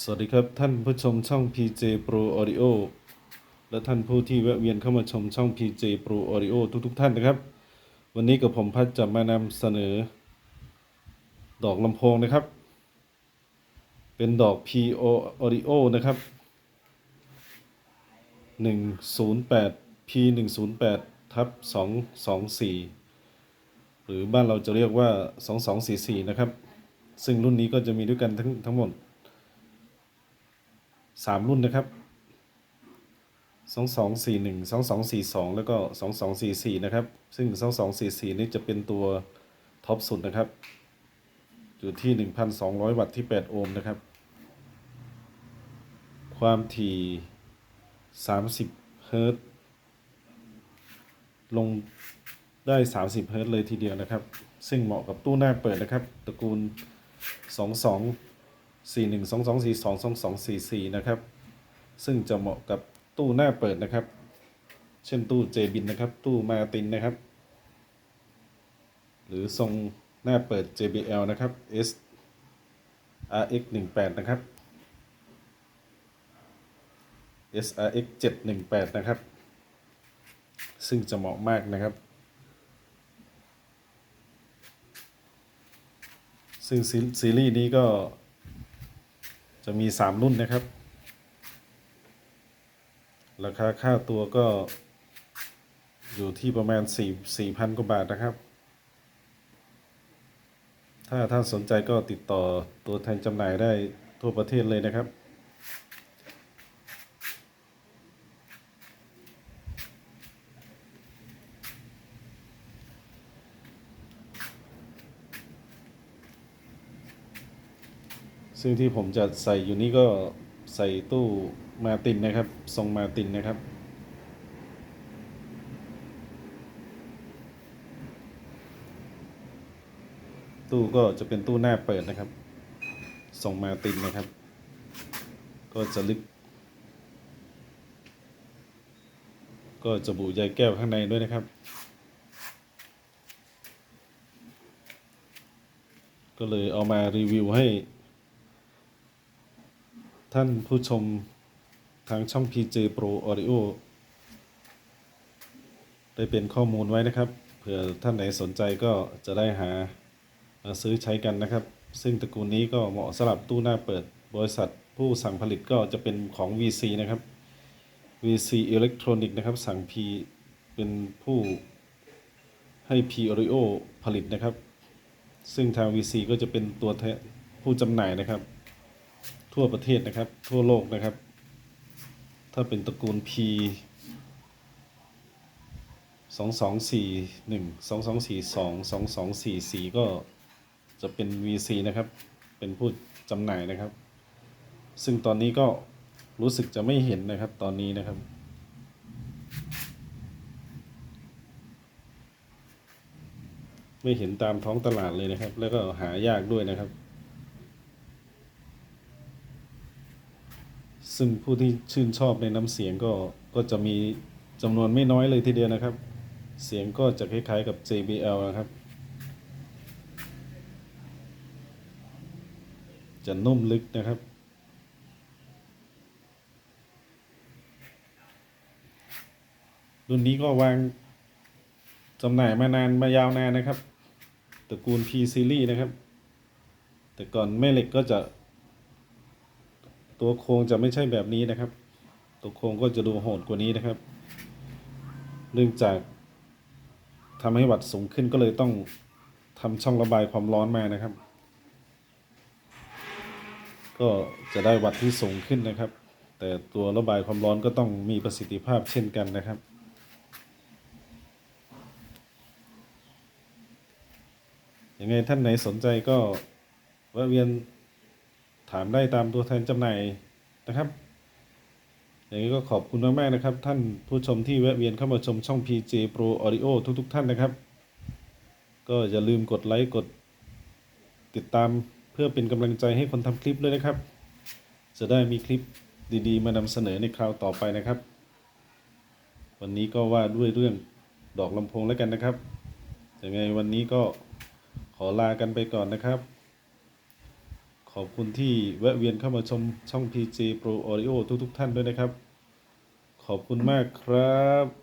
สวัสดีครับท่านผู้ชมช่อง PJ Pro Audio และท่านผู้ที่แวะเวียนเข้ามาชมช่อง PJ Pro Audio ทุกๆทท่านนะครับ วันนี้กับผมพัดจะมานำเสนอ ดอกลำโพงนะครับ เป็นดอก PO Audio นะครับ 108 P 108ทับ224 หรือบ้านเราจะเรียกว่า 2244 นะครับ ซึ่งรุ่นนี้ก็จะมีด้วยกันทั้งทั้งหมด สามรุ่นนะครับสองสองสี่หนึ่งสองสองสี่สองแล้วก็สองสองสี่สี่นะครับ ซึ่งสองสองสี่สี่นี่จะเป็นตัวท็อปสุดนะครับ อยู่ที่หนึ่งพันสองร้อยวัตต์ที่แปดโอห์มนะครับ ความถี่สามสิบเฮิร์ตลงได้สามสิบเฮิร์ตเลยทีเดียวนะครับ ซึ่งเหมาะกับตู้หน้าเปิดนะครับ ตระกูลส องสองสี่หนึ่งสองสองสี่สองสองสองสี่สี่นะครับ ซึ่งจะเหมาะกับตู้หน้าเปิดนะครับ เช่นตู้เจบินนะครับ ตู้มาตินนะครับ หรือทรงหน้าเปิด JBL นะครับ S RX 18นะครับ SRX 718 นะครับ ซึ่งจะเหมาะมากนะครับ ซึ่งซีรีส์นี้ก็ จะมี3รุ่นนะครับ ราคาค่าตัวก็อยู่ที่ประมาณ4 4,000กว่าบาทนะครับ ถ้าท่านสนใจก็ติดต่อตัวแทนจำหน่ายได้ทั่วประเทศเลยนะครับ ซึ่งที่ผมจะใส่อยู่นี่ก็ใส่ตู้มาตินนะครับ ทรงมาตินนะครับ ตู้ก็จะเป็นตู้หน้าเปิดนะครับ ทรงมาตินนะครับ ก็จะลึก ก็จะบุใยแก้วข้างในด้วยนะครับ ก็เลยเอามารีวิวให้ ท่านผู้ชมทางช่อง PJ Pro Audio ได้เป็นข้อมูลไว้นะครับ เผื่อท่านไหนสนใจก็จะได้หาาซื้อใช้กันนะครับ ซึ่งตระกูลนี้ก็เหมาะสำหรับตู้หน้าเปิดบริษัทผู้สั่งผลิตก็จะเป็นของ VC นะครับ VC Electronic นะครับ สั่ง P เป็นผู้ให้ P Audio ผลิตนะครับ ซึ่งทาง VC ก็จะเป็นตัวแทนผู้จำหน่ายนะครับ ทั่วประเทศนะครับ ทั่วโลกนะครับ ถ้าเป็นตระกูล P สองสองสี่หนึ่งสองสองสี่สองสองสองสี่สี่ก็จะเป็น VC นะครับ เป็นผู้จำหน่ายนะครับ ซึ่งตอนนี้ก็รู้สึกจะไม่เห็นนะครับตอนนี้นะครับ ไม่เห็นตามท้องตลาดเลยนะครับ แล้วก็หายากด้วยนะครับ ซึ่งผู้ที่ชื่นชอบในน้ำเสียงก็ก็จะมีจำนวนไม่น้อยเลยทีเดียวนะครับ เสียงก็จะคล้ายๆกับ JBL นะครับ จะนุ่มลึกนะครับ รุ่นนี้ก็วางจำหน่ายมานานมายาวนานนะครับตระกูล P Series นะครับ แต่ก่อนแม่เหล็กก็จะ ตัวโครงจะไม่ใช่แบบนี้นะครับ ตัวโครงก็จะดูโหดกว่านี้นะครับ เนื่องจากทำให้วัดสูงขึ้นก็เลยต้องทำช่องระบายความร้อนมานะครับ ก็จะได้วัดที่สูงขึ้นนะครับ แต่ตัวระบายความร้อนก็ต้องมีประสิทธิภาพเช่นกันนะครับยังไงท่านไหนสนใจก็แวะเวียน ถามได้ตามตัวแทนจำหน่ายนะครับ อย่างนี้ก็ขอบคุณมากๆนะครับ ท่านผู้ชมที่แวะเวียนเข้ามาชมช่อง PJ Pro Audio ทุก ๆ ท่านนะครับ ก็อย่าลืมกดไลค์กด ติดตามเพื่อเป็นกำลังใจให้คนทำคลิปด้วยนะครับ จะได้มีคลิปดีๆ มานำเสนอในคราวต่อไปนะครับ วันนี้ก็ว่าด้วยเรื่องดอกลำโพงแล้วกันนะครับยังไงวันนี้ก็ขอลากันไปก่อนนะครับ ขอบคุณที่แวะเวียนเข้ามาชมช่อง PG Pro Audio ทุกๆท่านด้วยนะครับ ขอบคุณมากครับ